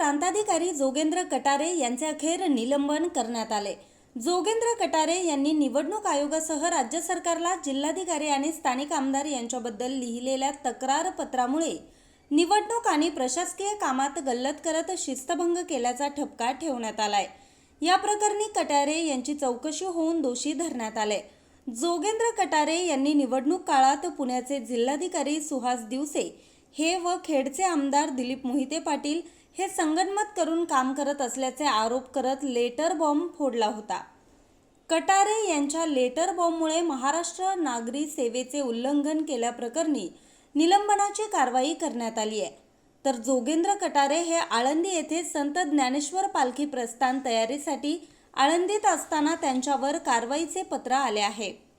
प्रांताधिकारी जोगेंद्र कटारे यांचे अखेर निलंबन करण्यात आले. जोगेंद्र कटारे यांनी निवडणूक आयोगासह राज्य सरकारला जिल्हाधिकारी आणि स्थानिक आमदार यांच्याबद्दल लिहिलेल्या तक्रार पत्रामुळे निवडणूक आणि प्रशासकीय कामात गल्लत करत शिस्तभंग केल्याचा ठपका ठेवण्यात आलाय. या प्रकरणी कटारे यांची चौकशी होऊन दोषी धरण्यात आले. जोगेंद्र कटारे यांनी निवडणूक काळात पुण्याचे जिल्हाधिकारी सुहास दिवसे हे व खेडचे आमदार दिलीप मोहिते पाटील हे संगनमत करून काम करत असल्याचे आरोप करत लेटर बॉम्ब फोडला होता. कटारे यांच्या लेटर बॉम्बमुळे महाराष्ट्र नागरी सेवेचे उल्लंघन केल्याप्रकरणी निलंबनाची कारवाई करण्यात आली आहे. तर जोगेंद्र कटारे हे आळंदी येथे संत ज्ञानेश्वर पालखी प्रस्थान तयारीसाठी आळंदीत असताना त्यांच्यावर कारवाईचे पत्र आले आहे.